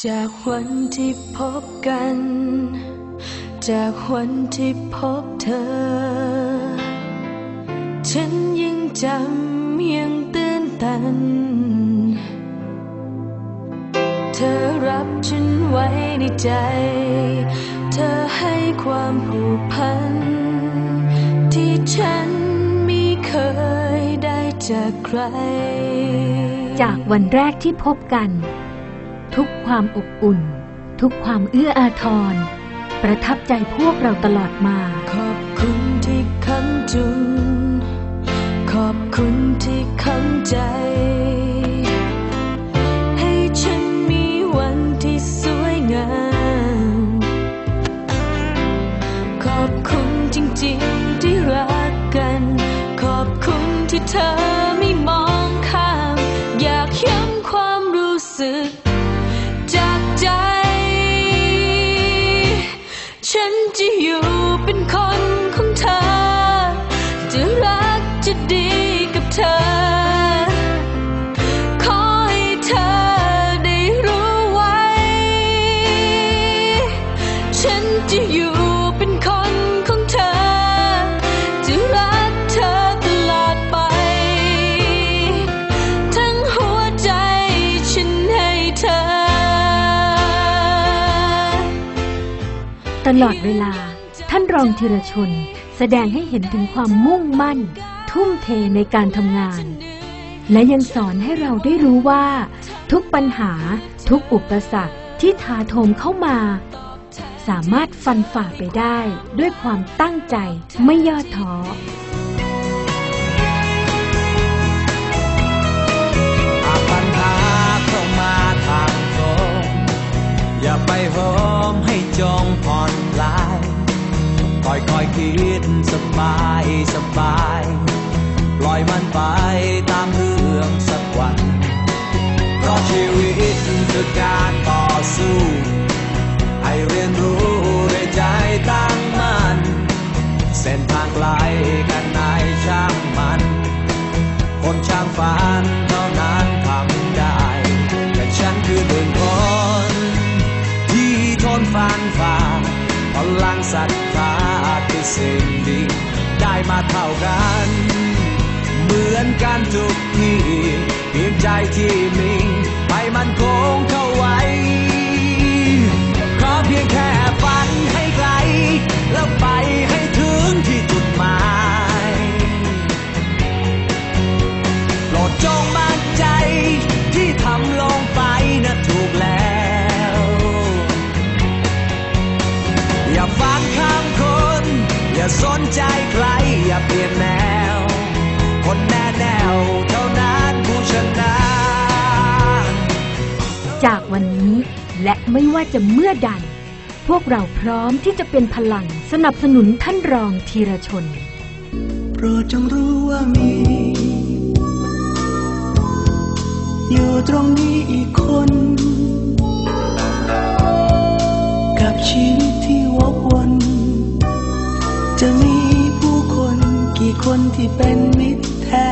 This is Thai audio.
จากวันที่พบกัน จากวันที่พบเธอ ฉันยังจำยังตื่นตัน เธอรับฉันไว้ในใจ เธอให้ความผูกพัน ที่ฉันไม่เคยได้จากใคร จากวันแรกที่พบกัน ทุกความอบอุ่น ทุกความเอื้ออาทร ประทับใจพวกเราตลอดมา ขอบคุณที่ค้ำจุน ขอบคุณที่ค้ำใจ ให้ฉันมีวันที่สวยงาม ขอบคุณจริงๆที่รักกัน ขอบคุณที่เธอไม่มองข้าม อยากย้ำความรู้สึก จะอยู่เป็นคนของเธอ จะรักจะดีกับเธอ ขอให้เธอได้รู้ไว้ ฉันจะอยู่ ตลอดเวลา ท่านรองธีรชน แสดงให้เห็นถึงความมุ่งมั่น ทุ่มเทในการทำงาน และยังสอนให้เราได้รู้ว่า ทุกปัญหาทุกอุปสรรคที่ถาโถมเข้ามา สามารถฟันฝ่าไปได้ด้วยความตั้งใจไม่ย่อท้อ สบายสบาย ปล่อยมันไปตามเรื่องสักวัน เพราะชีวิตคือการต่อสู้ให้เรียนรู้ด้วยใจตั้งมั่นเส้นทางไกลกันไหนช่างมัน คนช่างฝันเท่านั้น เท่ากัน เหมือนกันทุกที่เพียงใจที่มีไปมันคงเข้าไว้ ขอเพียงแค่ฝันให้ไกล แล้วไปให้ถึงที่จุดหมายโปรดจงมั่นใจที่ทำลงไปนะถูกแล้ว อย่าฟังคำคน อย่าสนใจใคร จากวันนี้และไม่ว่าจะเมื่อใด พวกเราพร้อมที่จะเป็นพลังสนับสนุนท่านรองธีรชน โปรดจงรู้ว่ามี อยู่ตรงนี้อีกคน กับชีวิตที่วกวน จะมีผู้คนกี่คนที่เป็นมิตรแท้